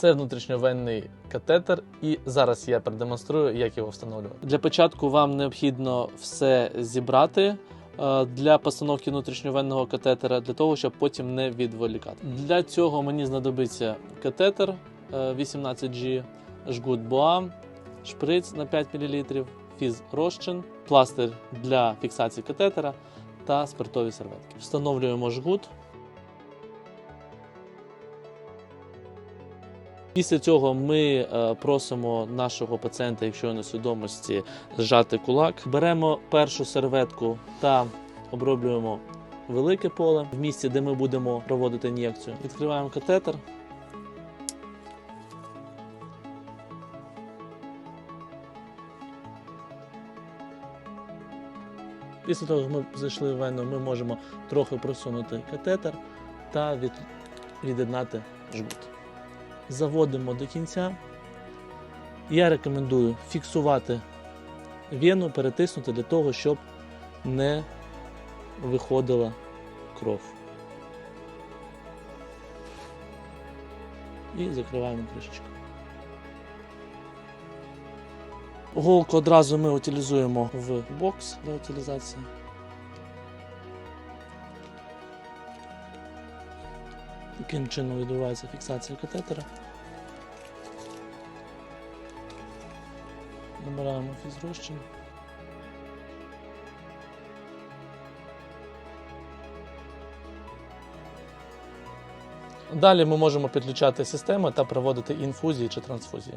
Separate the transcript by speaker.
Speaker 1: Це внутрішньовенний катетер, і зараз я продемонструю, як його встановлювати. Для початку вам необхідно все зібрати е, для постановки внутрішньовенного катетера, для того, щоб потім не відволікати. Для цього мені знадобиться катетер е, 18G, жгут Боа, шприц на 5 мл, фіз розчин, пластир для фіксації катетера та спиртові серветки. Встановлюємо жгут. Після цього ми е, просимо нашого пацієнта, якщо у свідомості, зжати кулак. Беремо першу серветку та оброблюємо велике поле в місці, де ми будемо проводити ін'єкцію. Відкриваємо катетер. Після того, як ми зайшли в вену, ми можемо трохи просунути катетер та від... від'єднати жгут заводимо до кінця. Я рекомендую фіксувати вену, перетиснути для того, щоб не виходила кров. І закриваємо кришечку. Голку одразу ми утилізуємо в бокс для утилізації. Таким чином відбувається фіксація катетера. Набираємо фізрозчин. Далі ми можемо підключати систему та проводити інфузії чи трансфузії.